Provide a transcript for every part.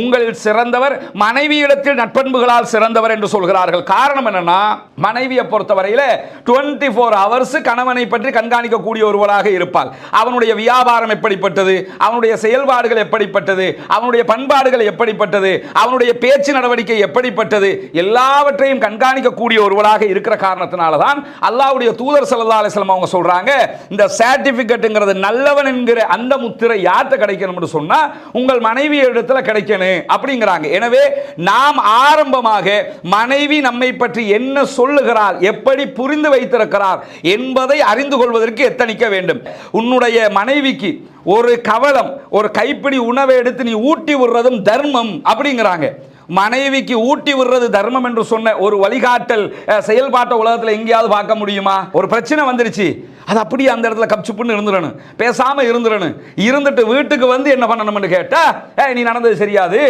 உங்களில் சிறந்தவர் மனைவியிடத்தில் நட்பண்புகளால் சிறந்தவர் என்று சொல்கிறார்கள். காரணம் என்னன்னா மனைவியை பொறுத்தவரையில் டுவெண்ட்டி ஃபோர் ஹவர்ஸ் கணவனை பற்றி கண்காணிக்கக்கூடிய ஒருவராக இருப்பாள். அவனுடைய வியாபாரம் எப்படிப்பட்டது? அவனுடைய செயல்பாடுகள் எப்படிப்பட்டது? அவனுடைய பண்பாடுகள் எப்படிப்பட்டது? அவனுடைய பேச்சு நடவடிக்கை எப்படிப்பட்டது? எல்லாவற்றையும் கண்காணிக்கக்கூடிய ஒருவராக இருக்கிற காரணத்தினால தான் அல்லாவுடைய தூதர் ஸல்லல்லாஹு அலைஹி அவங்க சொல்றாங்க இந்த சர்டிபிகேட்ங்கிறது நல்லவன் என்கிற அந்த முத்திரை யார்கிட்ட கிடைக்கணும்னு சொன்னால் உங்கள் மனைவி இடத்துல கிடைக்கணும். அப்படிங்கிறாங்க. எனவே நாம் ஆரம்பமாக மனைவி நம்மை பற்றி என்ன சொல்லுகிறார் எப்படி புரிந்து வைத்திருக்கிறார் என்பதை அறிந்து கொள்வதற்கு எத்தனிக்க வேண்டும். உன்னுடைய மனைவிக்கு ஒரு கவலம் ஒரு கைப்பிடி உணவை எடுத்து நீ ஊட்டி விடுறதும் தர்மம் அப்படிங்கிறாங்க. மனைவிக்கு ஊட்டி விடுறது தர்மம் என்று சொன்ன ஒரு வழிகாட்டல் செயல்பாட்டை உலகத்தில் எங்கேயாவது பார்க்க முடியுமா? ஒரு பிரச்சனை வந்துருச்சு. அது அப்படியே அந்த இடத்துல கப்சுப்புன்னு இருந்துடணும். பேசாம இருந்துடணும். இருந்துட்டு வீட்டுக்கு வந்து என்ன பண்ணணும்னு கேட்டா ஏ நீ நடந்தது சரியாது.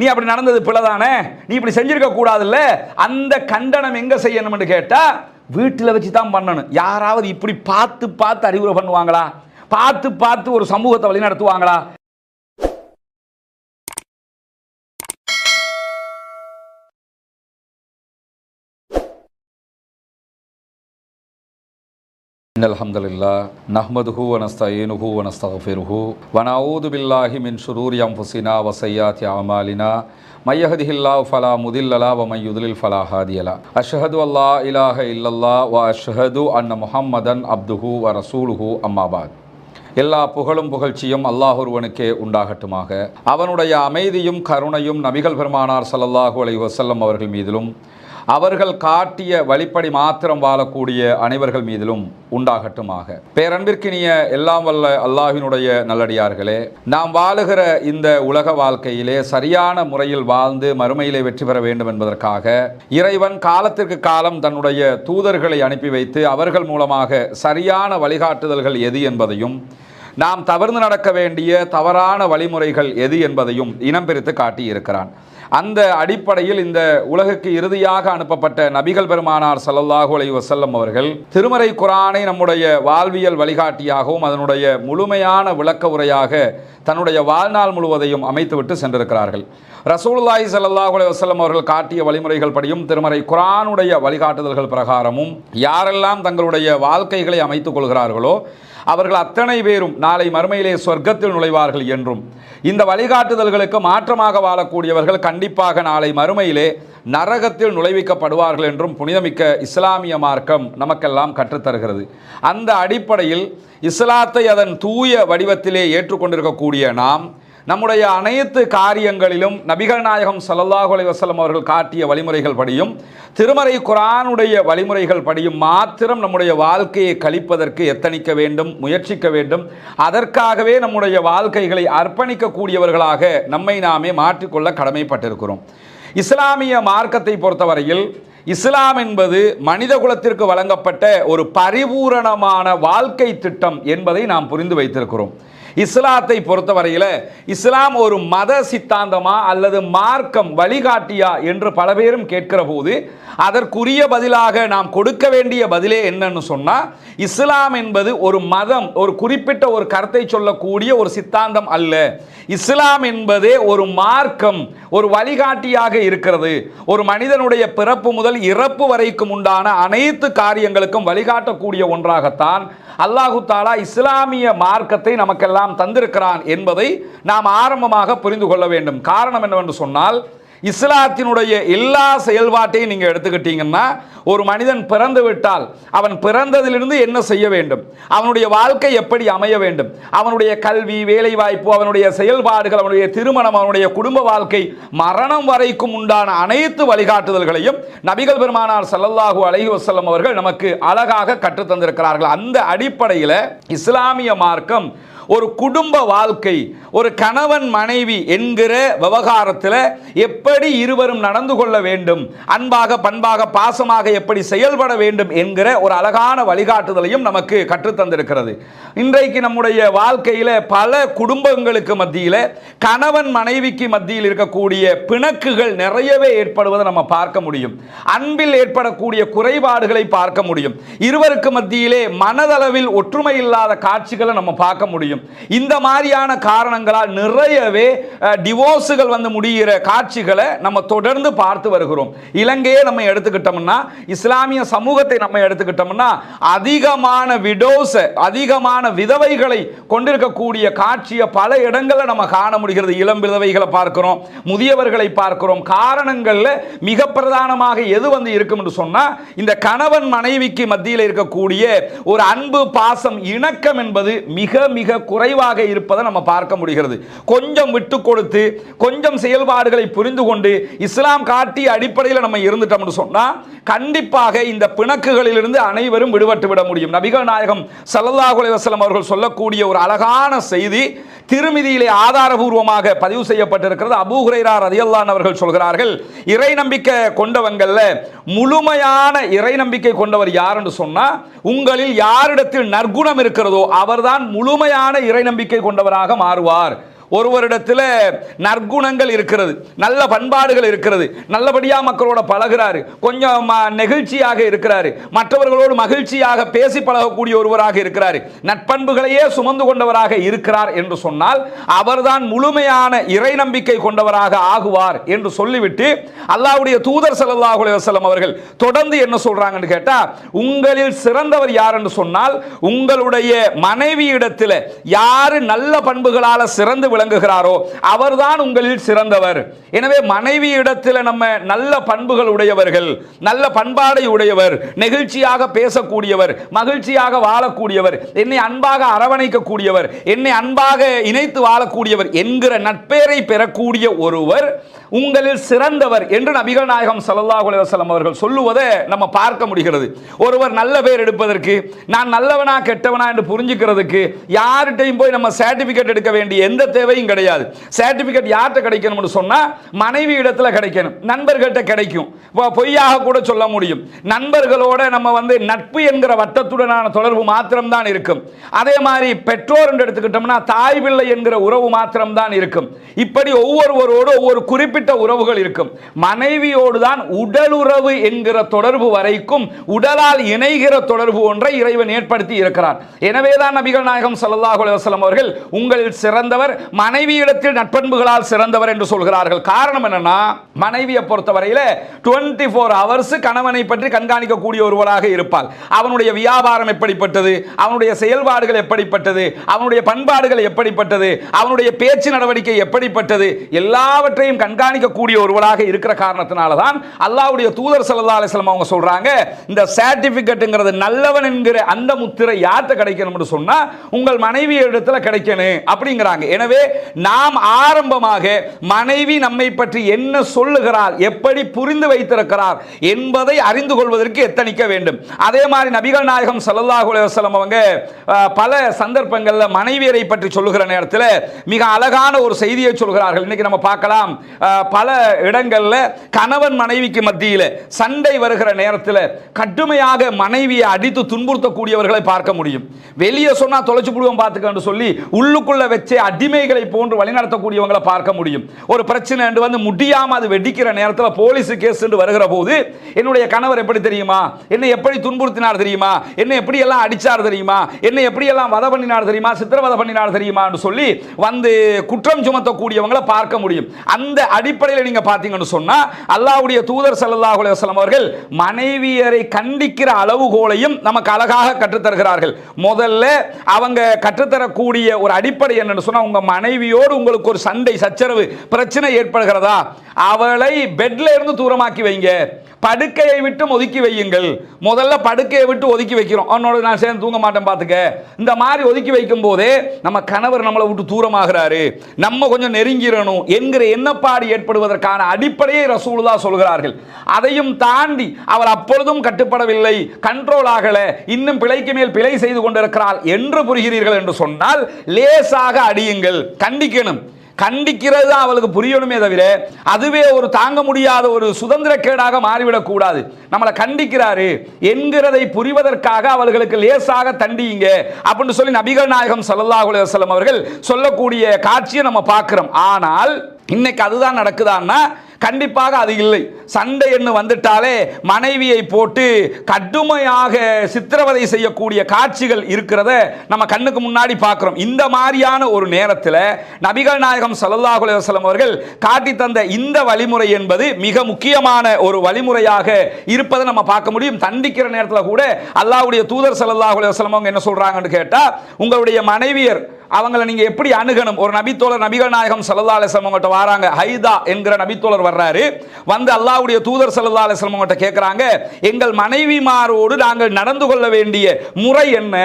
நீ அப்படி நடந்தது பிள்ளைதானே நீ இப்படி செஞ்சிருக்க கூடாதுல்ல. அந்த கண்டனம் எங்க செய்யணும்னு கேட்டா வீட்டில் வச்சு தான் பண்ணணும். யாராவது இப்படி பார்த்து பார்த்து அறிவுரை பண்ணுவாங்களா? பார்த்து பார்த்து ஒரு சமூகத்தை வழி நடத்துவாங்களா إن الحمد لله نحمده ونستعينه ونستغفره ونعوذ بالله من شرور أنفسنا وسيئات أعمالنا من يهده الله فلا مضل له ومن يضلل فلا هادي له أشهد أن لا إله إلا الله وأشهد أن محمدا عبده ورسوله أما بعد எல்லா புகழும் புகழ்ச்சியும் அல்லாஹ் ஒருவனுக்கே உண்டாகட்டுமாக அவனுடைய அமைதியும் கருணையும் நபிகள் பெருமானார் ஸல்லல்லாஹு அலைஹி வஸல்லம் அவர்கள் மீதிலும் அவர்கள் காட்டிய வழிப்படி மாத்திரம் வாழக்கூடிய அனைவர்கள் மீதிலும் உண்டாகட்டுமாக. பேரன்பிற்கினிய எல்லாம் வல்ல அல்லாஹினுடைய நல்லடியார்களே நாம் வாழுகிற இந்த உலக வாழ்க்கையிலே சரியான முறையில் வாழ்ந்து மறுமையிலே வெற்றி பெற வேண்டும் என்பதற்காக இறைவன் காலத்திற்கு காலம் தன்னுடைய தூதர்களை அனுப்பி வைத்து அவர்கள் மூலமாக சரியான வழிகாட்டுதல்கள் எது என்பதையும் நாம் தவிர்த்து நடக்க வேண்டிய தவறான வழிமுறைகள் எது என்பதையும் இனம் பிரித்து காட்டியிருக்கிறான். அந்த அடிப்படையில் இந்த உலகுக்கு இறுதியாக அனுப்பப்பட்ட நபிகள் பெருமானார் சல்லல்லாஹு அலி வசல்லம் அவர்கள் திருமறை குரானை நம்முடைய வாழ்வியல் வழிகாட்டியாகவும் அதனுடைய முழுமையான விளக்க உரையாக தன்னுடைய வாழ்நாள் முழுவதையும் அமைத்துவிட்டு சென்றிருக்கிறார்கள். ரசூல்லாய் ஸல்லல்லாஹு அலி வசல்லம் அவர்கள் காட்டிய வழிமுறைகள் படியும் திருமறை குரானுடைய வழிகாட்டுதல்கள் பிரகாரமும் யாரெல்லாம் தங்களுடைய வாழ்க்கைகளை அமைத்துக் கொள்கிறார்களோ அவர்கள் அத்தனை பேரும் நாளை மறுமையிலே சொர்க்கத்தில் நுழைவார்கள் என்றும். இந்த வழிகாட்டுதல்களுக்கு மாற்றமாக வாழக்கூடியவர்கள் கண்டிப்பாக நாளை மறுமையிலே நரகத்தில் நுழைவிக்கப்படுவார்கள் என்றும் புனிதமிக்க இஸ்லாமிய மார்க்கம் நமக்கெல்லாம் கற்றுத்தருகிறது. அந்த அடிப்படையில் இஸ்லாத்தை அதன் தூய வடிவத்திலே ஏற்றுக்கொண்டிருக்கக்கூடிய நாம் நம்முடைய அனைத்து காரியங்களிலும் நபிகள் நாயகம் ஸல்லல்லாஹு அலைஹி அவர்கள் காட்டிய வழிமுறைகள் படியும் திருமறை குரானுடைய வழிமுறைகள் படியும் மாத்திரம் நம்முடைய வாழ்க்கையை கழிப்பதற்கு எத்தனிக்க வேண்டும் முயற்சிக்க வேண்டும். அதற்காகவே நம்முடைய வாழ்க்கைகளை அர்ப்பணிக்கக்கூடியவர்களாக நம்மை நாமே மாற்றிக்கொள்ள கடமைப்பட்டிருக்கிறோம். இஸ்லாமிய மார்க்கத்தை பொறுத்தவரையில் இஸ்லாம் என்பது மனித குலத்திற்கு வழங்கப்பட்ட ஒரு பரிபூரணமான வாழ்க்கை திட்டம் என்பதை நாம் புரிந்து வைத்திருக்கிறோம். இஸ்லாத்தை பொறுத்தவரையில் இஸ்லாம் ஒரு மத சித்தாந்தமா அல்லது மார்க்கம் வழிகாட்டியா என்று பல பேரும் கேட்கிற போது அதற்குரிய பதிலாக நாம் கொடுக்க வேண்டிய பதிலே என்னன்னு சொன்னால் இஸ்லாம் என்பது ஒரு மதம் ஒரு குறிப்பிட்ட ஒரு கருத்தை சொல்லக்கூடிய ஒரு சித்தாந்தம் அல்ல. இஸ்லாம் என்பதே ஒரு மார்க்கம் ஒரு வழிகாட்டியாக இருக்கிறது. ஒரு மனிதனுடைய பிறப்பு முதல் இறப்பு வரைக்கும் உண்டான அனைத்து காரியங்களுக்கும் வழிகாட்டக்கூடிய ஒன்றாகத்தான் அல்லாஹு தாலா இஸ்லாமிய மார்க்கத்தை நமக்கெல்லாம் தந்திருக்கிறான் என்பதை நாம் ஆரம்பமாக புரிந்து கொள்ள வேண்டும். காரணம் என்னவென்று சொன்னால் இஸ்லாத்தினுடைய எல்லா செயல்பாட்டையும் நீங்கள் எடுத்துக்கிட்டீங்கன்னா ஒரு மனிதன் பிறந்து விட்டால் அவன் பிறந்ததிலிருந்து என்ன செய்ய வேண்டும்? அவனுடைய வாழ்க்கை எப்படி அமைய வேண்டும்? அவனுடைய கல்வி வேலைவாய்ப்பு அவனுடைய செயல்பாடுகள் அவனுடைய திருமணம் அவனுடைய குடும்ப வாழ்க்கை மரணம் வரைக்கும் உண்டான அனைத்து வழிகாட்டுதல்களையும் நபிகள் பெருமானார் சல்லல்லாஹூ அலஹி வசல்லம் அவர்கள் நமக்கு அழகாக கற்றுத் தந்திருக்கிறார்கள் அந்த அடிப்படையில் இஸ்லாமிய மார்க்கம் ஒரு குடும்ப வாழ்க்கை ஒரு கணவன் மனைவி என்கிற விவகாரத்தில் எப்படி இருவரும் நடந்து கொள்ள வேண்டும் அன்பாக பண்பாக பாசமாக எப்படி செயல்பட வேண்டும் என்கிற ஒரு அழகான வழிகாட்டுதலையும் நமக்கு கற்றுத்தந்திருக்கிறது. இன்றைக்கு நம்முடைய வாழ்க்கையில் பல குடும்பங்களுக்கு மத்தியில் கணவன் மனைவிக்கு மத்தியில் இருக்கக்கூடிய பிணக்குகள் நிறையவே ஏற்படுவதை நம்ம பார்க்க முடியும். அன்பில் ஏற்படக்கூடிய குறைபாடுகளை பார்க்க முடியும். இருவருக்கு மத்தியிலே மனதளவில் ஒற்றுமை இல்லாத காட்சிகளை நம்ம பார்க்க முடியும். முடியும். இந்த மாதிரியான காரணங்களால் நிறையவே டிவோர்ஸுகள் வந்து முடிகிற காட்சிகளை நம்ம தொடர்ந்து பார்த்து வருகிறோம். இலங்கையை நம்ம எடுத்துக்கிட்டோம்னா இஸ்லாமிய சமூகத்தை நம்ம எடுத்துக்கிட்டோம்னா அதிகமான விடோஸை அதிகமான விதவைகளை கொண்டிருக்கக்கூடிய காட்சியை பல இடங்களில் நம்ம காண முடிகிறது. இளம் விதவைகளை பார்க்கிறோம் முதியவர்களை பார்க்கிறோம். காரணங்களில் மிக பிரதானமாக எது வந்து இருக்கும் என்று சொன்னால் இந்த கணவன் மனைவிக்கு மத்தியில் இருக்கக்கூடிய ஒரு அன்பு பாசம் இணக்கம் என்பது மிக மிக குறைவாக இருப்பதை நம்ம பார்க்க முடிகிறது. கொஞ்சம் விட்டு கொடுத்து கொஞ்சம் செயல்பாடுகளை புரிந்து கொண்டு இஸ்லாம் காட்டிய அடிப்படையில் நம்ம இருந்துட்டோம்னு சொன்னால் கண்டிப்பாக இந்த பிணக்குகளிலிருந்து அனைவரும் விடுபட்டு விட முடியும். நபிகள் நாயகம் ஸல்லல்லாஹு வசலம் அவர்கள் சொல்லக்கூடிய ஒரு அழகான செய்தி திருமிதியிலே ஆதாரபூர்வமாக பதிவு செய்யப்பட்டிருக்கிறது. அபூ ஹுரைரா ரதியல்லான் அவர்கள் சொல்கிறார்கள் இறை நம்பிக்கை கொண்டவங்களில் முழுமையான இறை நம்பிக்கை கொண்டவர் யார் என்று சொன்னா உங்களில் யாரிடத்தில் நற்குணம் இருக்கிறதோ அவர்தான் முழுமையான இறை நம்பிக்கை கொண்டவராக மாறுவார். ஒருவரிடத்தில் நற்குணங்கள் இருக்கிறது நல்ல பண்பாடுகள் இருக்கிறது. நல்லபடியாக மக்களோட பழகிறாரு. கொஞ்சம் நெகிழ்ச்சியாக இருக்கிறாரு. மற்றவர்களோடு மகிழ்ச்சியாக பேசி பழகக்கூடிய ஒருவராக இருக்கிறார். நட்பண்புகளையே சுமந்து கொண்டவராக இருக்கிறார் என்று சொன்னால் அவர்தான் முழுமையான இறை நம்பிக்கை கொண்டவராக ஆகுவார் என்று சொல்லிவிட்டு அல்லாவுடைய தூதர் ஸல்லல்லாஹு அலைஹி அவர்கள் தொடர்ந்து என்ன சொல்றாங்கன்னு கேட்டா உங்களில் சிறந்தவர் யார் என்று சொன்னால் உங்களுடைய மனைவியிடத்தில் யாரு நல்ல பண்புகளால சிறந்து விளங்குகிறாரோ அவர்தான் உங்களில் சிறந்தவர். எனவே மனைவி இடத்தில் நம்ம நல்ல பண்புகள் உடையவர்கள் நல்ல பண்பாடை உடையவர் நெகிழ்ச்சியாக பேசக்கூடியவர் மகிழ்ச்சியாக வாழக்கூடியவர் என்னை அன்பாக அரவணைக்கக்கூடியவர் என்னை அன்பாக இணைத்து வாழக்கூடியவர் என்கிற நட்பேரை பெறக்கூடிய ஒருவர் உங்களில் சிறந்தவர் என்று நபிகள் நாயகம் ஸல்லல்லாஹு அலைஹி அவர்கள் சொல்லுவதை நம்ம பார்க்க முடிகிறது. ஒருவர் நல்ல பேர் எடுப்பதற்கு நான் நல்லவனா கெட்டவனா என்று புரிஞ்சுக்கிறதுக்கு யார்கிட்டையும் போய் நம்ம சர்டிபிகேட் எடுக்க வேண்டிய எந்த தேவை தேவையும் கிடையாது. சர்டிஃபிகேட் யார்கிட்ட கிடைக்கணும்னு சொன்னால் மனைவி இடத்துல கிடைக்கணும். நண்பர்கிட்ட கிடைக்கும். இப்போ பொய்யாக கூட சொல்ல முடியும். நண்பர்களோட நம்ம வந்து நட்பு என்கிற வட்டத்துடனான தொடர்பு மாத்திரம்தான் இருக்கும். அதே மாதிரி பெற்றோர் என்று எடுத்துக்கிட்டோம்னா தாய் பிள்ளை என்கிற உறவு மாத்திரம்தான் இருக்கும். இப்படி ஒவ்வொருவரோடு ஒவ்வொரு குறிப்பிட்ட உறவுகள் இருக்கும். மனைவியோடு தான் உடல் உறவு என்கிற தொடர்பு வரைக்கும் உடலால் இணைகிற தொடர்பு ஒன்றை இறைவன் ஏற்படுத்தி இருக்கிறார். எனவேதான் நபிகள் நாயகம் சல்லாஹ் அலுவலம் அவர்கள் உங்களில் சிறந்தவர் மனைவியிடத்தில் நட்பண்புகளால் சிறந்தவர் என்று சொல்கிறார்கள். காரணம் என்னன்னா மனைவியை பொறுத்தவரையில் டுவெண்ட்டி ஃபோர் ஹவர்ஸ் கணவனை பற்றி கண்காணிக்கக்கூடிய ஒருவராக இருப்பாள். அவனுடைய வியாபாரம் எப்படிப்பட்டது? அவனுடைய செயல்பாடுகள் எப்படிப்பட்டது? அவனுடைய பண்பாடுகள் எப்படிப்பட்டது? அவனுடைய பேச்சு நடவடிக்கை எப்படிப்பட்டது? எல்லாவற்றையும் கண்காணிக்கக்கூடிய ஒருவராக இருக்கிற காரணத்தினால தான் அல்லாவுடைய தூதர் சல்லா அலைஹி அவங்க சொல்றாங்க இந்த சர்டிபிகேட்ங்கிறது நல்லவன் என்கிற அந்த முத்திரை யார்கிட்ட கிடைக்கணும்னு சொன்னால் உங்கள் மனைவி இடத்துல கிடைக்கணும் அப்படிங்கிறாங்க. எனவே நாம் ஆரம்பமாக மனைவி நம்மை பற்றி என்ன சொல்லுகிறார் எப்படி புரிந்து வைத்திருக்கிறார் என்பதை அறிந்து கொள்வதற்கு எத்தனிக்க வேண்டும். அதே மாதிரி நபிகள் நாயகம் ஸல்லல்லாஹு அலுவலம் அவங்க பல சந்தர்ப்பங்களில் மனைவியரை பற்றி சொல்லுகிற நேரத்தில் மிக அழகான ஒரு செய்தியை சொல்கிறார்கள். இன்னைக்கு நம்ம பார்க்கலாம். பல இடங்களில் கணவன் மனைவிக்கு மத்தியில் சண்டை வருகிற நேரத்தில் கடுமையாக மனைவியை அடித்து துன்புறுத்தக்கூடியவர்களை பார்க்க முடியும். வெளியே சொன்னால் தொலைச்சு புடுவோம் பார்த்துக்கன்னு சொல்லி உள்ளுக்குள்ளே வச்சே அடிமைகளை போன்று வழிநடத்தக்கூடியவங்களை பார்க்க முடியும். ஒரு பிரச்சனை என்று வந்து முடியாமல் அது வெடிக்கிற நேரத்தில் போலீஸ் கேஸ் என்று வருகிற போது என்னுடைய கணவர் எப்படி தெரியுமா? என்னை எப்படி துன்புறுத்தினார் தெரியுமா? என்னை எப்படி எல்லாம் அடித்தார் தெரியுமா? என்னை எப்படி எல்லாம் வதை பண்ணினார் தெரியுமா? சித்திரவதை பண்ணினார் தெரியுமான்னு சொல்லி வந்து குற்றம் சுமத்தக்கூடியவங்களை பார்க்க முடியும். அந்த அடிப்படையில் நீங்கள் பார்த்தீங்கன்னு சொன்னால் அல்லாவுடைய தூதர் சல்லாஹ் அலுவலம் அவர்கள் மனைவியரை கண்டிக்கிற அளவுகோலையும் நமக்கு அழகாக கற்றுத்தருகிறார்கள். முதல்ல அவங்க கற்றுத்தரக்கூடிய ஒரு அடிப்படை என்னன்னு சொன்னால் உங்கள் உங்க மனைவியோடு உங்களுக்கு ஒரு சண்டை சச்சரவு பிரச்சனை ஏற்படுகிறதா? அவளை பெட்ல இருந்து தூரமாக்கி வைங்க. படுக்கையை விட்டு ஒதுக்கி வையுங்கள். முதல்ல படுக்கையை விட்டு ஒதுக்கி வைக்கிறோம். அவனோட நான் சேர்ந்து தூங்க மாட்டேன் பார்த்துக்க இந்த மாதிரி ஒதுக்கி வைக்கும் போதே நம்ம கணவர் நம்மளை விட்டு தூரமாகிறாரு. நம்ம கொஞ்சம் நெருங்கிடணும் என்கிற எண்ணப்பாடு ஏற்படுவதற்கான அடிப்படையை ரசூலுதா சொல்கிறார்கள். அதையும் தாண்டி அவர் அப்பொழுதும் கட்டுப்படவில்லை கண்ட்ரோல் ஆகலை இன்னும் பிழைக்கு மேல் பிழை செய்து கொண்டிருக்கிறாள் என்று புரிகிறீர்கள் என்று சொன்னால் லேசாக அடியுங்கள். கண்டிக்கணும். கண்டிக்கிறது தான் அவளுக்கு புரியணுமே தவிர அதுவே ஒரு தாங்க முடியாத ஒரு சுதந்திரக்கேடாக மாறிவிடக்கூடாது. நம்மளை கண்டிக்கிறாரு என்கிறதை புரிவதற்காக அவர்களுக்கு லேசாக தண்டியுங்க அப்படின்னு சொல்லி நபிகள் நாயகம் ஸல்லல்லாஹு அலைஹி அவர்கள் சொல்லக்கூடிய காட்சியை நம்ம பார்க்குறோம். ஆனால் இன்னைக்கு அதுதான் நடக்குதான்னா கண்டிப்பாக அது இல்லை. சண்டை என்று வந்துட்டாலே மனைவியை போட்டு கடுமையாக சித்திரவதை செய்யக்கூடிய காட்சிகள் இருக்கிறத நம்ம கண்ணுக்கு முன்னாடி பார்க்குறோம். இந்த மாதிரியான ஒரு நேரத்தில் நபிகள் நாயகம் ஸல்லல்லாஹு அலுவலம் அவர்கள் காட்டி தந்த இந்த வழிமுறை என்பது மிக முக்கியமான ஒரு வழிமுறையாக இருப்பதை நம்ம பார்க்க முடியும். தண்டிக்கிற நேரத்தில் கூட அல்லாவுடைய தூதர் ஸல்லல்லாஹு அலுவலம் அவங்க என்ன சொல்கிறாங்கன்னு கேட்டால் உங்களுடைய மனைவியர் அவங்கள நீங்க எப்படி அணுகணும்? ஒரு நபித்தோழர் நபிகள் நாயகம் சல்லா அலிஸ்லம் உங்கள்கிட்ட வராங்க. ஹைதா என்கிற நபித்தோழர் வர்றாரு. வந்து அல்லாவுடைய தூதர் சல்லா அலிஸ்லம் உங்கள்கிட்ட கேட்குறாங்க எங்கள் மனைவிமாரோடு நாங்கள் நடந்து கொள்ள வேண்டிய முறை என்ன?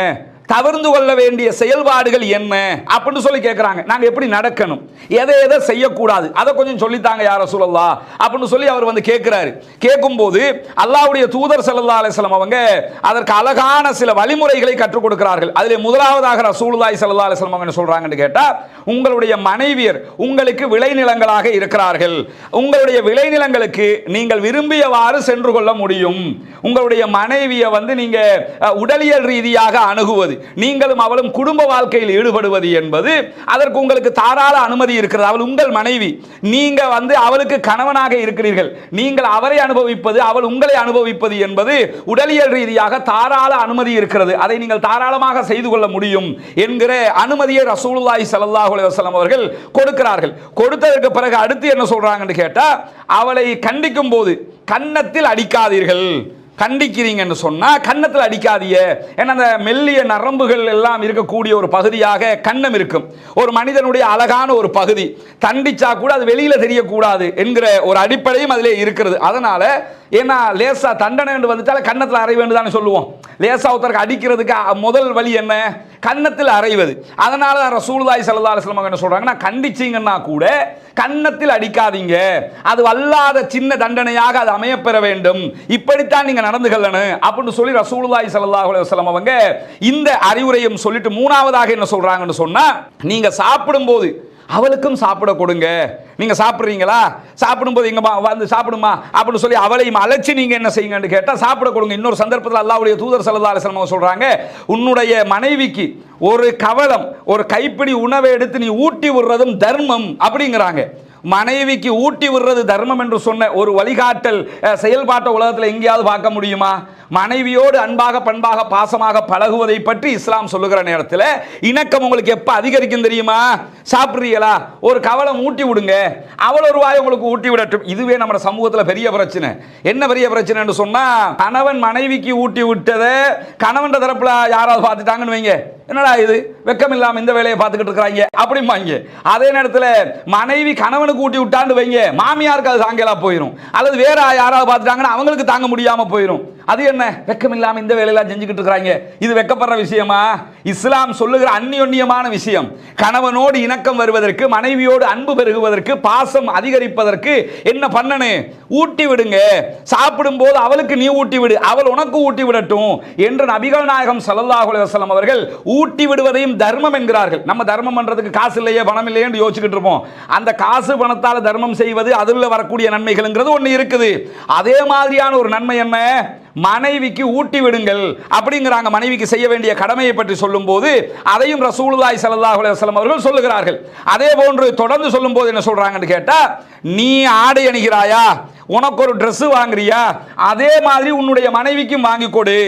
தவிர்ந்து கொள்ள வேண்டிய செயல்பாடுகள் என்ன அப்படின்னு சொல்லி கேட்குறாங்க நாங்கள் எப்படி நடக்கணும்? எதை எதை செய்யக்கூடாது? அதை கொஞ்சம் சொல்லித்தாங்க யார சொல்லலா அப்படின்னு சொல்லி அவர் வந்து கேட்குறாரு கேட்கும்போது அல்லாவுடைய தூதர் ஸல்லல்லாஹு அலிஸ்லாம் அவங்க அதற்கு அழகான சில வழிமுறைகளை கற்றுக் கொடுக்கிறார்கள். அதில் முதலாவதாக ரசூலுல்லாஹி ஸல்லல்லாஹு அலிஸ்லாம் அவங்க என்ன சொல்கிறாங்கன்னு கேட்டால் உங்களுடைய மனைவியர் உங்களுக்கு விளைநிலங்களாக இருக்கிறார்கள். உங்களுடைய விளைநிலங்களுக்கு நீங்கள் விரும்பியவாறு சென்று கொள்ள முடியும். உங்களுடைய மனைவியை வந்து நீங்கள் உடலியல் ரீதியாக அணுகுவது. நீங்களும் அவளும் குடும்ப வாழ்க்கையில் ஈடுபடுவது என்பது அதற்கு உங்களுக்கு தாராள அனுமதி இருக்கிறது. அவள் உங்கள் மனைவி. நீங்க வந்து அவளுக்கு கணவனாக இருக்கிறீர்கள். நீங்கள் அவரை அனுபவிப்பது அவள் உங்களை அனுபவிப்பது என்பது உடலியல் ரீதியாக தாராள அனுமதி இருக்கிறது. அதை நீங்கள் தாராளமாக செய்து கொள்ள முடியும் என்கிற அனுமதியை ரசூலுல்லாய் ஸல்லல்லாஹு அலைஹி அவர்கள் கொடுக்கிறார்கள். கொடுத்ததற்கு பிறகு அடுத்து என்ன சொல்றாங்கன்னு கேட்டால் அவளை கண்டிக்கும் போது கன்னத்தில் அடிக்காதீர்கள். கண்டிக்கிறீங்கன்னு சொன்னால் கன்னத்தில் அடிக்காதீங்க. ஏன்னா அந்த மெல்லிய நரம்புகள் எல்லாம் இருக்கக்கூடிய ஒரு பகுதியாக கன்னம் இருக்கும். ஒரு மனிதனுடைய அழகான ஒரு பகுதி. தண்டிச்சா கூட அது வெளியில் தெரியக்கூடாது என்கிற ஒரு அடிப்படையும் அதிலே இருக்கிறது. அதனால் ஏன்னா லேசா தண்டனை என்று வந்துட்டால் கன்னத்தில் அறைய வேண்டுதானே சொல்லுவோம். லேசா ஒருத்தருக்கு அடிக்கிறதுக்கு முதல் வழி என்ன? கன்னத்தில் அறைவது. அதனால தான் ரசூலுல்லாஹி செலதாரி அலைஹி என்ன சொல்கிறாங்கன்னா கண்டிச்சீங்கன்னா கூட கன்னத்தில் அடிக்காதீங்க. அது வல்லாத சின்ன தண்டனையாக அது அமையப்பெற வேண்டும். இப்படித்தான் நீங்கள் நடந்து கொள்ளணும் அப்படின்னு சொல்லி ரசூலுல்லாஹி ஸல்லல்லாஹு அலைஹி வஸல்லம் அவங்க இந்த அறிவுரையும் சொல்லிட்டு மூணாவதாக என்ன சொல்றாங்கன்னு சொன்னா நீங்க சாப்பிடும்போது அவளுக்கும் சாப்பிட கொடுங்க. நீங்க சாப்பிடுறீங்களா? சாப்பிடும்போது எங்க வந்து சாப்பிடுமா? அப்படின்னு சொல்லி அவளையும் அழைச்சி நீங்க என்ன செய்யுங்கன்னு கேட்டா சாப்பிட கொடுங்க. இன்னொரு சந்தர்ப்பத்தில் அல்லாவுடைய தூதர் சல்லா அலைஹி சொல்கிறாங்க சொல்றாங்க உன்னுடைய மனைவிக்கு ஒரு கவலம் ஒரு கைப்பிடி உணவை எடுத்து நீ ஊட்டி விடுறதும் தர்மம் அப்படிங்கிறாங்க. மனைவிக்கு ஊட்டி விடுறது தர்மம் என்று சொன்ன ஒரு வழிகாட்டல் செயல்பாட்டை உலகத்தில் எங்கேயாவது பார்க்க முடியுமா? மனைவியோடு அன்பாக பண்பாக பாசமாக பழகுவதை பற்றி இஸ்லாம் சொல்லுகிற நேரத்தில் இணக்கம் உங்களுக்கு எப்போ அதிகரிக்கும் தெரியுமா? சாப்பிட்றீங்களா? ஒரு கவலம் ஊட்டி விடுங்க. அவள் ஒரு வாய் உங்களுக்கு ஊட்டி விடட்டும். இதுவே நம்ம சமூகத்தில் பெரிய பிரச்சனை. என்ன பெரிய பிரச்சனைன்னு சொன்னால் கணவன் மனைவிக்கு ஊட்டி விட்டதை கணவன் தரப்பில் யாராவது பார்த்துட்டாங்கன்னு வைங்க. என்னடா இது? வெக்கம் இல்லாமல் இந்த வேலையை பார்த்துக்கிட்டு இருக்கிறாங்க. அப்படிம்பாங்க. அதே நேரத்தில் மனைவி கணவனுக்கு ஊட்டி விட்டாண்டு வைங்க. மாமியாருக்கு அது சாங்கலாக போயிடும் அல்லது வேற யாராவது பார்த்துட்டாங்கன்னா அவங்களுக்கு தாங்க முடியாமல் போயிடும் அது என்ன? வெக்கம் இல்லாமல் இந்த வேலையெல்லாம் செஞ்சுக்கிட்டு இருக்கிறாங்க. இது வெக்கப்படுற விஷயமா? இஸ்லாம் சொல்லுகிற அந்நியொன்னியமான விஷயம். கணவனோடு இணக்கம் வருவதற்கு மனைவியோடு அன்பு பெருகுவதற்கு பாசம் அதிகரிப்பதற்கு என்ன பண்ணனு? ஊட்டி விடுங்க. சாப்பிடும் போது அவளுக்கு நீ ஊட்டி விடு அவள் உனக்கு ஊட்டி விடட்டும் என்று நபிகள் நாயகம் ஸல்லல்லாஹு அலுவலம் அவர்கள் ஊட்டி விடுவதையும் தர்மம் என்கிறார்கள். நம்ம தர்மம் பண்றதுக்கு காசு இல்லையே பணம் இல்லையேன்னு யோசிச்சுக்கிட்டு இருப்போம். அந்த காசு பணத்தால் தர்மம் செய்வது அதில் வரக்கூடிய நன்மைகள்ங்கிறது ஒன்று இருக்குது. அதே மாதிரியான ஒரு நன்மை என்ன? மனைவிக்கு ஊட்டி விடுங்கள் அப்படிங்கிறாங்க. மனைவிக்கு செய்ய வேண்டிய கடமையை பற்றி சொல்லும்போது அதையும் ரசூலுல்லாஹி ஸல்லல்லாஹு அலுவலம் அவர்கள் சொல்லுகிறார்கள். அதே போன்று தொடர்ந்து சொல்லும்போது என்ன சொல்கிறாங்கன்னு கேட்டால் நீ ஆடை அணிகிறாயா? உனக்கு ஒரு ட்ரெஸ்ஸு வாங்குறியா? அதே மாதிரி உன்னுடைய மனைவிக்கும் வாங்கி கொடு.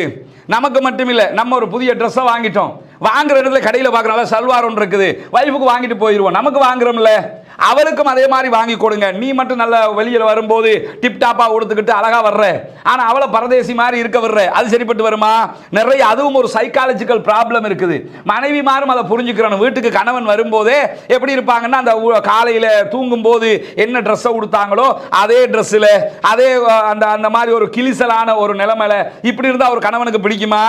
நமக்கு மட்டும் இல்லை நம்ம ஒரு புதிய ட்ரெஸ்ஸை வாங்கிட்டோம். வாங்குற இடத்துல கடையில் பார்க்குறனால சல்வார் ஒன்று இருக்குது. வைஃபுக்கு வாங்கிட்டு போயிடுவோம் நமக்கு வாங்குறோம்ல. அவருக்கும் அதே மாதிரி வாங்கி கொடுங்க. நீ மட்டும் நல்ல வெளியில் வரும்போது டிப் டாப்பாக உடுத்துக்கிட்டு அழகா வர்ற. ஆனால் அவளை பரதேசி மாதிரி இருக்க வர்ற அது சரிப்பட்டு வருமா? நிறைய அதுவும் ஒரு சைக்காலஜிக்கல் ப்ராப்ளம் இருக்குது. மனைவி மாறும் அதை புரிஞ்சுக்கிறணும். வீட்டுக்கு கணவன் வரும்போதே எப்படி இருப்பாங்கன்னா அந்த காலையில் காலையில என்ன ட்ரெஸ்ஸை உடுத்தாங்களோ அதே ட்ரெஸ்ஸில் அதே அந்த அந்த மாதிரி ஒரு கிளிசலான ஒரு நிலைமையில இப்படி இருந்தால் ஒரு கணவனுக்கு பிடிக்குமா?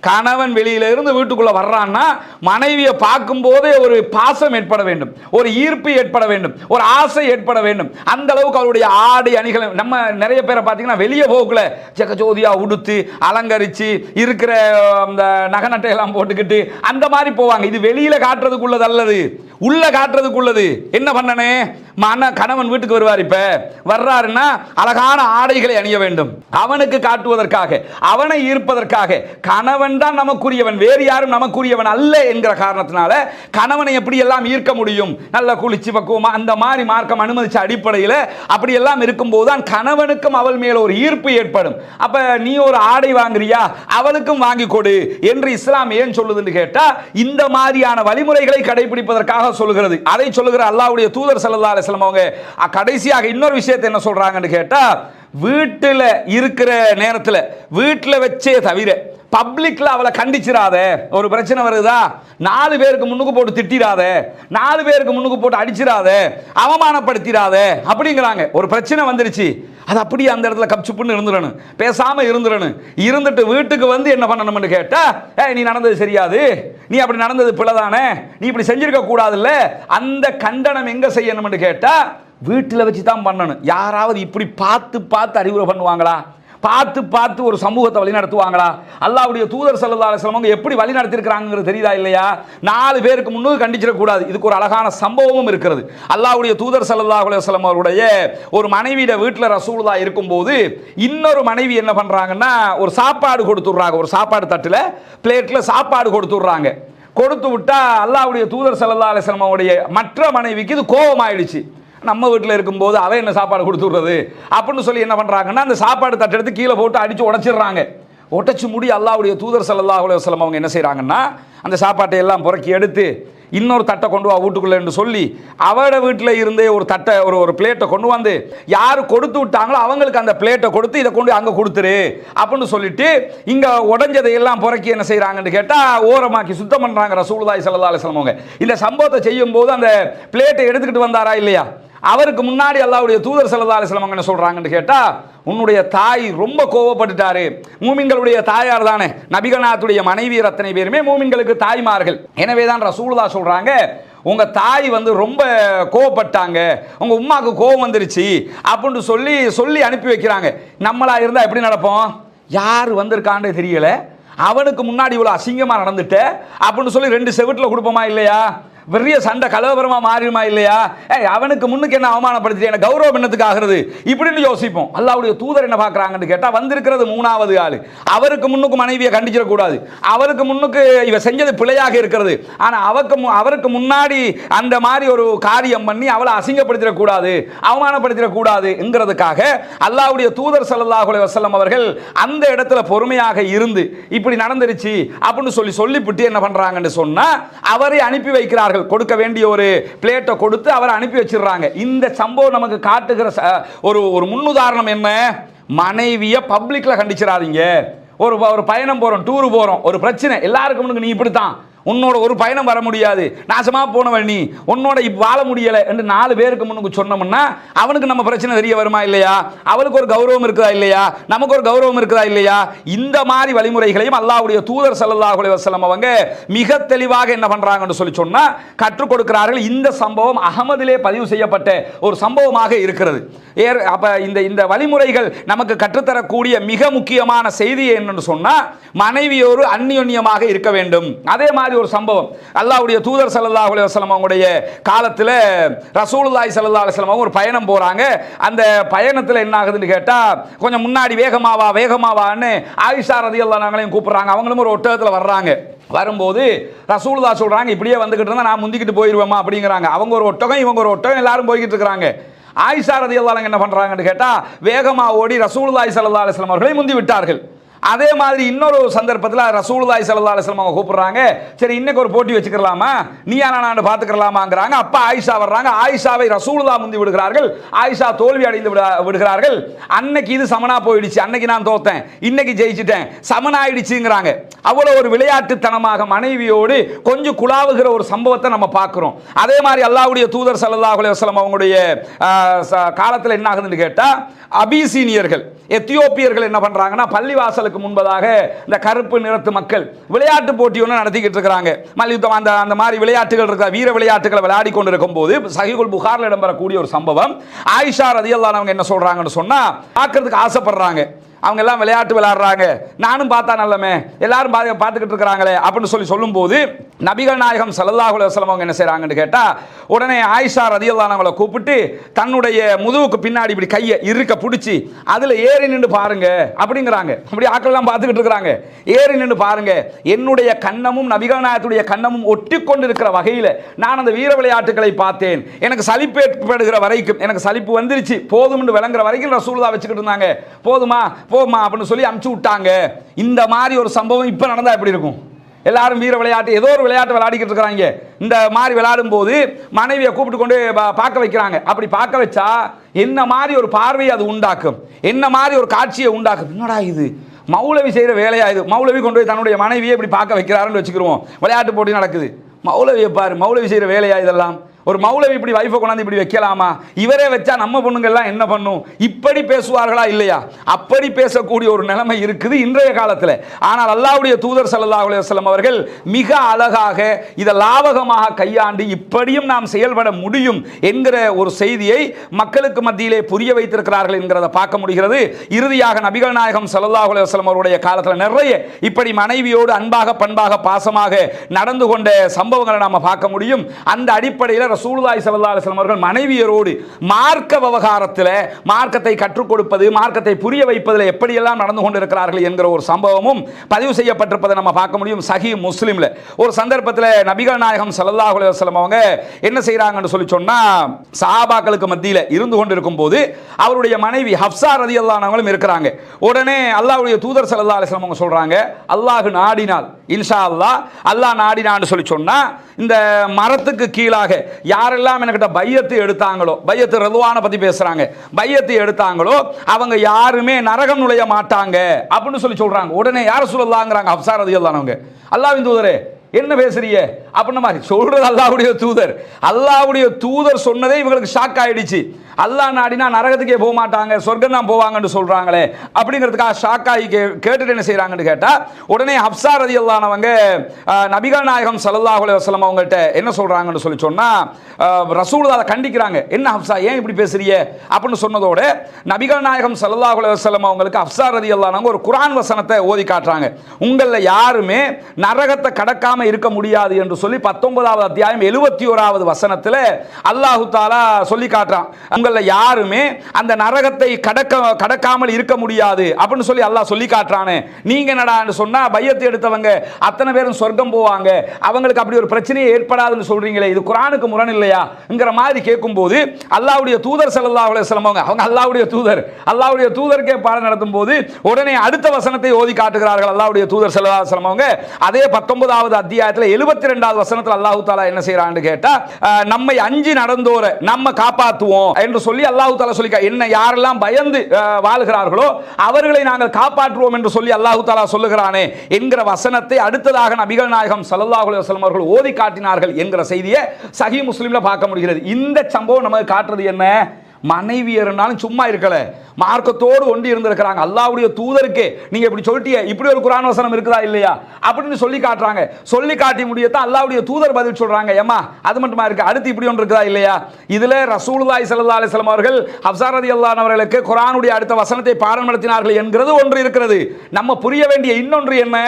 கணவன் வெளியில இருந்து வீட்டுக்குள்ள வர்றான்னா மனைவியை பார்க்கும்போதே ஒரு பாசம் ஏற்பட வேண்டும். ஒரு ஈர்ப்பு ஏற்பட வேண்டும். ஒரு ஆசை ஏற்பட வேண்டும். அந்த அளவுக்கு அவருடைய ஆடை அணிகளை நம்ம நிறைய பேரை பார்த்தீங்கன்னா வெளியே போகல ஜெகஜோதியாக உடுத்து அலங்கரித்து இருக்கிற அந்த நகை போட்டுக்கிட்டு அந்த மாதிரி போவாங்க. இது வெளியில் காட்டுறதுக்குள்ளது அல்லது உள்ள காட்டுறதுக்குள்ளது. என்ன பண்ணனே? மன கணவன் வீட்டுக்கு வருவார் இப்ப. வர்றாருன்னா அழகான ஆடைகளை அணிய வேண்டும். அவனுக்கு காட்டுவதற்காக அவனை ஈர்ப்பதற்காக. கணவன் தான் நமக்குரியவன் வேறு யாரும் நமக்குரியவன் அல்ல என்கிற காரணத்தினால கணவனை எப்படி எல்லாம் ஈர்க்க முடியும்? நல்ல குளிச்சு பக்குவம் அந்த மாதிரி மார்க்கம் அனுமதிச்ச அடிப்படையில் அப்படி எல்லாம் இருக்கும்போது தான் கணவனுக்கும் அவள் மேல ஒரு ஈர்ப்பு ஏற்படும். அப்ப நீ ஒரு ஆடை வாங்குறியா? அவளுக்கும் வாங்கி கொடு என்று இஸ்லாம் ஏன் சொல்லுதுன்னு கேட்டா இந்த மாதிரியான வழிமுறைகளை கடைபிடிப்பதற்காக சொல்லுகிறது. அதை சொல்லுகிற அல்லாவுடைய தூதர் ஸல்லல்லாஹு அலிஸ்லாம் அவங்க கடைசியாக இன்னொரு விஷயத்தை என்ன சொல்றாங்கன்னு கேட்டா வீட்டில் இருக்கிற நேரத்தில் வீட்டில் வச்சே தவிர பப்ளிக்ல அவளை கண்டிச்சிடாத ஒரு பிரச்சனை வருதா? நாலு பேருக்கு முன்னுக்கு போட்டு திட்டிடாத நாலு பேருக்கு முன்னுக்கு போட்டு அடிச்சிடாத அவமானப்படுத்திடாத அப்படிங்கிறாங்க. ஒரு பிரச்சனை வந்துருச்சு. அது அப்படியே அந்த இடத்துல கப்சுப்புன்னு இருந்துடணும். பேசாமல் இருந்துடணும். இருந்துட்டு வீட்டுக்கு வந்து என்ன பண்ணணும்னு கேட்டா ஏ நீ நடந்தது சரியாது. நீ அப்படி நடந்தது பிள்ளைதானே நீ இப்படி செஞ்சிருக்க கூடாதுல்ல. அந்த கண்டனம் எங்கே செய்யணும்னு கேட்டால் வீட்டில் வச்சு தான் பண்ணணும். யாராவது இப்படி பார்த்து பார்த்து அறிவுரை பண்ணுவாங்களா? பார்த்து பார்த்து ஒரு சமூகத்தை வழி நடத்துவாங்களா? அல்லாவுடைய தூதர் சல்லா அலுவலம் எப்படி வழி நடத்திருக்கிறாங்கிறது தெரியுதா இல்லையா? நாலு பேருக்கு முன்னூறு கண்டிச்சிடக்கூடாது. இதுக்கு ஒரு அழகான சம்பவமும் இருக்கிறது. அல்லாவுடைய தூதர் சல்லா அலுவலம் அவருடைய ஒரு மனைவியிட வீட்டில் ரசூலுதா இருக்கும்போது இன்னொரு மனைவி என்ன பண்ணுறாங்கன்னா ஒரு சாப்பாடு கொடுத்துட்றாங்க. ஒரு சாப்பாடு தட்டில் பிளேட்டில் சாப்பாடு கொடுத்துட்றாங்க. கொடுத்து விட்டா அல்லாவுடைய தூதர் சல்லா அலுவலம் அவருடைய மற்ற மனைவிக்கு இது கோபம் ஆயிடுச்சு நம்ம வீட்டில் இருக்கும்போது அவன் என்ன சாப்பாடு கொடுத்துட்றது அப்படின்னு சொல்லி என்ன பண்ணுறாங்கன்னா அந்த சாப்பாடு தட்டெடுத்து கீழே போட்டு அடித்து உடச்சிடுறாங்க. உடைச்சு முடி அல்லாவுடைய தூதர் ஸல்லல்லாஹு அலைஹி அவங்க என்ன செய்கிறாங்கன்னா அந்த சாப்பாட்டை எல்லாம் புறக்கி எடுத்து இன்னொரு தட்டை கொண்டு வா வீட்டுக்குள்ளேன்னு சொல்லி அவட வீட்டில் இருந்தே ஒரு தட்டை ஒரு ஒரு பிளேட்டை கொண்டு வந்து யார் கொடுத்து விட்டாங்களோ அவங்களுக்கு அந்த பிளேட்டை கொடுத்து இதை கொண்டு அங்கே கொடுத்துரு. அப்படின்னு சொல்லிட்டு இங்கே உடஞ்சதை எல்லாம் புறக்கி என்ன செய்கிறாங்கன்னு கேட்டால் ஓரமாக்கி சுத்தம் பண்ணுறாங்க ரசூலுல்லாஹி ஸல்லல்லாஹு அலைஹி அவங்க. இந்த சம்பவத்தை செய்யும்போது அந்த பிளேட்டை எடுத்துக்கிட்டு வந்தாரா இல்லையா? அவருக்கு முன்னாடி அல்லாவுடைய தூதர் சல்லா அலிஸ்லாம் என்ன சொல்கிறாங்கன்னு கேட்டால் உன்னுடைய தாய் ரொம்ப கோவப்பட்டுட்டாரு. மூமின்களுடைய தாயார் தானே. நபிகநாத்துடைய மனைவி அத்தனை பேருமே மூமின்களுக்கு தாய்மார்கள். எனவே தான் ரசூலுதா சொல்கிறாங்க உங்கள் தாய் வந்து ரொம்ப கோவப்பட்டாங்க. உங்கள் உமாவுக்கு கோவம் வந்துருச்சு. அப்படின்ட்டு சொல்லி சொல்லி அனுப்பி வைக்கிறாங்க. நம்மளா இருந்தால் எப்படி நடப்போம்? யார் வந்திருக்கான்னு தெரியல. அவனுக்கு முன்னாடி இவ்வளோ அசிங்கமாக நடந்துட்டு அப்படின்னு சொல்லி ரெண்டு செவிட்டில் கொடுப்போமா இல்லையா? பெரிய சண்டை கலவரமாக மாறிடுமா இல்லையா? ஏய் அவனுக்கு முன்னுக்கு என்ன அவமானப்படுத்தி என்ன கௌரவம் என்னத்துக்கு ஆகிறது? இப்படின்னு யோசிப்போம். அல்லாவுடைய தூதர் என்ன பார்க்குறாங்கன்னு கேட்டால் வந்திருக்கிறது மூணாவது ஆள். அவருக்கு முன்னுக்கு மனைவியை கண்டிச்சிடக்கூடாது அவருக்கு முன்னுக்கு இவ செஞ்சது பிழையாக இருக்கிறது. ஆனால் அவருக்கு மு- அவருக்கு முன்னாடி அந்த மாதிரி ஒரு காரியம் பண்ணி அவளை அசிங்கப்படுத்திடக்கூடாது அவமானப்படுத்திடக்கூடாதுங்கிறதுக்காக அல்லாவுடைய தூதர் சல்லாஹுலே வசல்லம் அவர்கள் அந்த இடத்துல பொறுமையாக இருந்து இப்படி நடந்துருச்சு அப்படின்னு சொல்லி சொல்லிவிட்டு என்ன பண்றாங்கன்னு சொன்னா அவரை அனுப்பி வைக்கிறார்கள். கொடுக்க வேண்டிய ஒரு பிளேட்டை கொடுத்து அவரை அனுப்பி வச்சிடுறாங்க. இந்த சம்பவம் நமக்கு காட்டுகிற ச- ஒரு ஒரு முன்னுதாரணம் என்ன? மனைவியை பப்ளிக்ல கண்டிச்சிடாதீங்க. ஒரு ஒரு பயணம் போறோம் டூர் போறோம். ஒரு பிரச்சனை. எல்லாருக்கும் நீ நீ இப்படித்தான். உன்னோட ஒரு பயணம் வர முடியாது. நாசமாக போனவன் நீ. உன்னோட இப்போ வாழ முடியலை என்று நாலு பேருக்கு முன்னுக்கு சொன்னோம்னா அவனுக்கு நம்ம பிரச்சனை தெரிய வருமா இல்லையா? அவளுக்கு ஒரு கௌரவம் இருக்குதா இல்லையா? நமக்கு ஒரு கௌரவம் இருக்குதா இல்லையா? இந்த மாதிரி வழிமுறைகளையும் அல்லாவுடைய தூதர் ஸல்லல்லாஹு அலைஹி அவங்க மிக தெளிவாக என்ன பண்ணுறாங்கன்னு சொல்லி சொன்னால் கற்றுக் கொடுக்கிறார்கள். இந்த சம்பவம் அகமதிலே பதிவு செய்யப்பட்ட ஒரு சம்பவமாக இருக்கிறது. ஏர் அப்போ இந்த இந்த வழிமுறைகள் நமக்கு கற்றுத்தரக்கூடிய மிக முக்கியமான செய்தி என்னன்னு சொன்னால் மனைவியோரு அந்நியோன்யமாக இருக்க வேண்டும். அதே மாதிரி ஒரு சம்பவம். அல்லாவுடைய தூதர் சல்லா அலி வஸ்லம் அவங்களுடைய காலத்தில் ரசூலுல்லாய் சல்லா அலுவலம் அவங்க ஒரு பயணம் போறாங்க. அந்த பயணத்தில் என்ன ஆகுதுன்னு கேட்டா கொஞ்சம் முன்னாடி வேகமாவா வேகமாவான்னு ஆயிஷா ரதியல்லாஹு நாங்களையும் கூப்பிடுறாங்க. அவங்களும் ஒரு ஒட்டகத்தில் வர்றாங்க. வரும்போது ரசூலுதா சொல்றாங்க இப்படியே வந்துகிட்டு இருந்தா நான் முந்திக்கிட்டு போயிடுவேமா அப்படிங்கிறாங்க. அவங்க ஒரு ஒட்டகம் இவங்க ஒரு ஒட்டகம் எல்லாரும் போய்கிட்டு இருக்கிறாங்க. ஆயிஷா ரதியல்லாஹு என்ன பண்றாங்கன்னு கேட்டா வேகமா ஓடி ரசூலுல்லாய் சல்லா அலுவலம் அவர்களை முந்தி விட்டார்கள். அதே மாதிரி இன்னொரு சந்தர்ப்பத்தில் ரசூலுதாய் ஸல்லல்லாஹு அலுவலம் அவங்க கூப்பிடுறாங்க. சரி இன்னைக்கு ஒரு போட்டி வச்சுக்கலாமா? நீ நான் பார்த்துக்கலாமாங்கிறாங்க. அப்பா ஆயிஷா வர்றாங்க. ஆயிஷாவை ரசூலுதா முந்தி விடுகிறார்கள். ஆயிஷா தோல்வி அடைந்து விட- விடுகிறார்கள். அன்னைக்கு இது சமனா போயிடுச்சு. அன்னைக்கு நான் தோத்தேன். இன்னைக்கு ஜெயிச்சிட்டேன். சமனாயிடுச்சுங்கிறாங்க அவ்வளோ ஒரு விளையாட்டுத்தனமாக மனைவியோடு கொஞ்சம் குழாவுகிற ஒரு சம்பவத்தை நம்ம பார்க்குறோம். அதே மாதிரி அல்லாவுடைய தூதர் ஸல்லல்லாஹு அலுவலம் அவங்களுடைய காலத்தில் என்ன ஆகுதுன்னு கேட்டால் அபிசீனியர்கள் எத்தியோப்பியர்கள் என்ன பண்ணுறாங்கன்னா பள்ளிவாசலுக்கு முன்பதாக இந்த கருப்பு நிறத்து மக்கள் விளையாட்டு போட்டி ஒன்று நடத்திக்கிட்டு இருக்கிறாங்க. மல்யுத்தம் அந்த அந்த மாதிரி விளையாட்டுகள் இருக்கிற வீர விளையாட்டுகளை விளையாடி கொண்டு இருக்கும்போது சஹிகுல் புகாரில் இடம்பெறக்கூடிய ஒரு சம்பவம். ஆயிஷா ரதியல்லானவங்க என்ன சொல்கிறாங்கன்னு சொன்னா பார்க்கறதுக்கு ஆசைப்படுறாங்க. அவங்க எல்லாம் விளையாட்டு விளையாடுறாங்க நானும் பார்த்தா நல்லமே. எல்லாரும் பாதி பார்த்துக்கிட்டு இருக்கிறாங்களே அப்படின்னு சொல்லி சொல்லும்போது நபிகள் நாயகம் ஸல்லல்லாஹு அலுவலம் அவங்க என்ன செய்கிறாங்கன்னு கேட்டால் உடனே ஆயிஷா ரதியல்லானவங்களை கூப்பிட்டு தன்னுடைய முதுகுக்கு பின்னாடி இப்படி கையை இருக்க பிடிச்சி அதில் ஏறி நின்று பாருங்க அப்படிங்கிறாங்க. அப்படி ஆக்கள்லாம் பார்த்துக்கிட்டு இருக்கிறாங்க. ஏறி நின்று பாருங்க. என்னுடைய கண்ணமும் நபிகள் நாயகத்துடைய கண்ணமும் ஒட்டி கொண்டு இருக்கிற வகையில் நான் அந்த வீர விளையாட்டுகளை பார்த்தேன். எனக்கு சலிப்பு ஏற்படுகிற வரைக்கும் எனக்கு சலிப்பு வந்துருச்சு. போதும்னு விளங்குற வரைக்கும் ரசூலுல்லா வச்சுக்கிட்டு இருந்தாங்க. போதுமா? போமா அப்படின்னு சொல்லி அமுச்சு விட்டாங்க. இந்த மாதிரி ஒரு சம்பவம் இப்போ நடந்தால் எப்படி இருக்கும்? எல்லாரும் வீர விளையாட்டு ஏதோ ஒரு விளையாட்டு விளையாடிக்கிட்டு இருக்கிறாங்க. இந்த மாதிரி விளையாடும் போது மனைவியை கூப்பிட்டு கொண்டு பார்க்க வைக்கிறாங்க. அப்படி பார்க்க வச்சா என்ன மாதிரி ஒரு பார்வையை அது உண்டாக்கும்? என்ன மாதிரி ஒரு காட்சியை உண்டாக்கும்? என்னடா இது? மௌலவி செய்கிற வேலையா இது? மௌலவி கொண்டு போய் தன்னுடைய மனைவியை இப்படி பார்க்க வைக்கிறாருன்னு வச்சுக்கிறோம் விளையாட்டு போட்டி நடக்குது. மௌலவியை பாரு மௌலவி செய்கிற வேலையா இதெல்லாம்? ஒரு மௌலவி இப்படி வைஃபை கொண்டாந்து இப்படி வைக்கலாமா? இவரே வச்சா நம்ம பொண்ணுங்கள்லாம் என்ன பண்ணும்? இப்படி பேசுவார்களா இல்லையா? அப்படி பேசக்கூடிய ஒரு நிலைமை இருக்குது இன்றைய காலத்தில். ஆனால் அல்லாவுடைய தூதர் சல்லா அலுவலம் அவர்கள் மிக அழகாக இதை லாவகமாக கையாண்டு இப்படியும் நாம் செயல்பட முடியும் என்கிற ஒரு செய்தியை மக்களுக்கு மத்தியிலே புரிய வைத்திருக்கிறார்கள் என்கிறத பார்க்க முடிகிறது. இறுதியாக நபிகள் நாயகம் சல்லா அலுவலம் அவருடைய காலத்தில் நிறைய இப்படி மனைவியோடு அன்பாக பண்பாக பாசமாக நடந்து கொண்ட சம்பவங்களை நாம் பார்க்க முடியும். அந்த அடிப்படையில் ரசூலுல்லாஹி ஸல்லல்லாஹு அலுவலம் அவர்கள் மனைவியரோடு மார்க்க விவகாரத்தில் மார்க்கத்தை கற்றுக் கொடுப்பது மார்க்கத்தை புரிய வைப்பதில் எப்படியெல்லாம் நடந்து கொண்டிருக்கிறார்கள் என்கிற ஒரு சம்பவமும் பதிவு செய்யப்பட்டிருப்பதை நம்ம பார்க்க முடியும் சஹி முஸ்லீமில். ஒரு சந்தர்ப்பத்தில் நபிகள் நாயகம் ஸல்லல்லாஹு அலுவலம் அவங்க என்ன செய்கிறாங்கன்னு சொல்லி சொன்னால் சஹாபாக்களுக்கு மத்தியில் இருந்து கொண்டிருக்கும் போது அவருடைய மனைவி ஹப்சா ரதியல்லானவங்களும் இருக்கிறாங்க. உடனே அல்லாவுடைய தூதர் சல்லா அலைஹி அவங்க சொல்கிறாங்க அல்லாஹ் நாடினால் இன்ஷா அல்லாஹ் அல்லாஹ் நாடினான்னு சொல்லி சொன்னால் இந்த மரத்துக்கு கீழாக யாரெல்லாம் என்கிட்ட பையத்து எடுத்தாங்களோ பையத்து ரதுவான பத்தி பேசுறாங்க பையத்து எடுத்தாங்களோ அவங்க யாருமே நரகம் நுழைய மாட்டாங்க அப்படின்னு சொல்லி சொல்றாங்க. உடனே யார் சொல்லலாங்கிறாங்க ஹப்சா ரதியல்லானவங்க அல்லாவின் தூதரே என்ன பேசுறீங்க? அப்படின்ன மாதிரி சொல்றது அல்லாஹ்வுடைய தூதர். அல்லாவுடைய தூதர் சொன்னதே இவங்களுக்கு ஷாக் ஆயிடுச்சு. அல்லாஹ் நாடினா நரகத்துக்கே போக மாட்டாங்க சொர்க்கம் தான் போவாங்கன்னு சொல்றாங்களே. அப்படிங்கிறதுக்காக ஷாக் ஆகி கே கேட்டுட்டு என்ன செய்யறாங்கன்னு கேட்டா உடனே ஹப்சா ரதி அல்லானவங்க நபிகள் நாயகம் ஸல்லல்லாஹு வசலம் வஸல்லம் அவங்கள்ட்ட என்ன சொல்றாங்கன்னு சொல்லி சொன்னா ரசூல் அதை கண்டிக்கிறாங்க. என்ன ஹப்சா ஏன் இப்படி பேசுறீங்க? அப்படின்னு சொன்னதோட நபிகள் நாயகம் ஸல்லல்லாஹு வசலம் அவங்களுக்கு ஹப்சா ரதி அல்லானவங்க ஒரு குரான் வசனத்தை ஓதி காட்டுறாங்க. உங்களில் யாருமே நரகத்தை கடக்காம இருக்க முடியாது என்று சொல்லி பத்தொன்பதாவது அத்தியாயம் எழுபத்தி ஓராவது வசனத்தில் அல்லாஹு தாலா சொல்லி காட்டுறான். உங்களில் யாருமே அந்த நரகத்தை கடக்க கடக்காமல் இருக்க முடியாது அப்படின்னு சொல்லி அல்லாஹ் சொல்லி காட்டுறானே. நீங்க என்னடான்னு சொன்னா பையத்தை எடுத்தவங்க அத்தனை பேரும் சொர்க்கம் போவாங்க. அவங்களுக்கு அப்படி ஒரு பிரச்சனையே ஏற்படாதுன்னு சொல்றீங்களே. இது குரானுக்கு முரண் இல்லையாங்கிற மாதிரி கேட்கும்போது அல்லாவுடைய தூதர் ஸல்லல்லாஹு அலைஹி வஸல்லம் அவங்க அவங்க அல்லாஹ்வுடைய தூதர். அல்லாஹ்வுடைய தூதருக்கே பாடம் நடத்தும் போது உடனே அடுத்த வசனத்தை ஓதி காட்டுகிறார்கள் அல்லாஹ்வுடைய தூதர் ஸல்லல்லாஹு அலைஹி வஸல்லம் அவங்க. அதே பத்தொன்பதாவது அத்தியாயத்தில் எழுபத்தி ரெண்டாவது வசனத்தில் அல்லாஹு தாலா என்ன செய்யறான்னு கேட்டா நம்மை அஞ்சு நடந்தோர நம்ம காப்பாற்றுவோம் என்று சொல்லி அல்லாஹு தாலா சொல்லி என்ன யாரெல்லாம் பயந்து வாழ்கிறார்களோ அவர்களை நாங்கள் காப்பாற்றுவோம் என்று சொல்லி அல்லாஹு தாலா சொல்லுகிறானே என்கிற வசனத்தை அடுத்ததாக நபிகள் நாயகம் ஸல்லல்லாஹு அலுவலம் அவர்கள் ஓதி காட்டினார்கள் என்கிற செய்தியை சஹி முஸ்லிம்ல பார்க்க முடிகிறது. இந்த சம்பவம் நமக்கு காட்டுறது என்ன? மனைவியர்னாலும் சும்மா இருக்கல. மார்க்கத்தோடு ஒண்டி இருந்திருக்கிறாங்க. அல்லாவுடைய தூதருக்கு. நீங்க இப்படி சொல்லிட்டீங்க இப்படி ஒரு குரான் வசனம் இருக்குதா இல்லையா? அப்படின்னு சொல்லி காட்டுறாங்க. சொல்லி காட்டி முடியத்தான் அல்லாவுடைய தூதர் பதில் சொல்றாங்க. ஏமா அது மட்டுமா இருக்கு? அடுத்து இப்படி ஒன்று இருக்குதா இல்லையா? இதுல ரசூலுல்லாய் சல்லா அலிஸ்லாம் வஸல்லம் அவர்கள் ஹப்ஸா ரலியல்லாஹு அவர்களுக்கு குரானுடைய அடுத்த வசனத்தை பாடம் நடத்தினார்கள் என்கிறது ஒன்று இருக்கிறது. நம்ம புரிய வேண்டிய இன்னொன்று என்ன?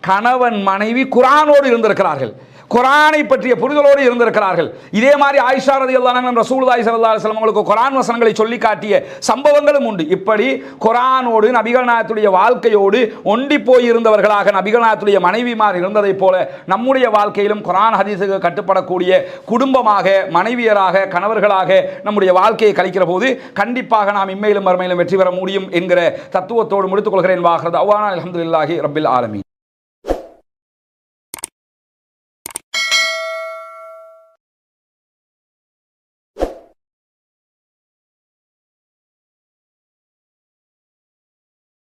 கணவன் மனைவி குரானோடு இருந்திருக்கிறார்கள். குரானை பற்றிய புரிதலோடு இருந்திருக்கிறார்கள். இதே மாதிரி ஆயிஷா ரதி அல்லாஹ் ரசூலுல்லாஹி ஸல்லல்லாஹு அலைஹி அவங்களுக்கு குரான் வசனங்களை சொல்லி காட்டிய சம்பவங்களும் உண்டு. இப்படி குரானோடு நபிகள் நாயகத்துடைய வாழ்க்கையோடு ஒண்டி போயிருந்தவர்களாக நபிகள் மனைவிமார் இருந்ததைப் போல நம்முடைய வாழ்க்கையிலும் குரான் ஹதீஸுக்கு கட்டுப்படக்கூடிய குடும்பமாக மனைவியராக கணவர்களாக நம்முடைய வாழ்க்கையை கழிக்கிற போது கண்டிப்பாக நாம் இம்மையிலும் மறுமையிலும் வெற்றி பெற முடியும் என்கிற தத்துவத்தோடு முடித்துக் கொள்கிறேன். வாகிறது அவ்வானா அலமதுல்லாஹி ரப்பில் ஆலமி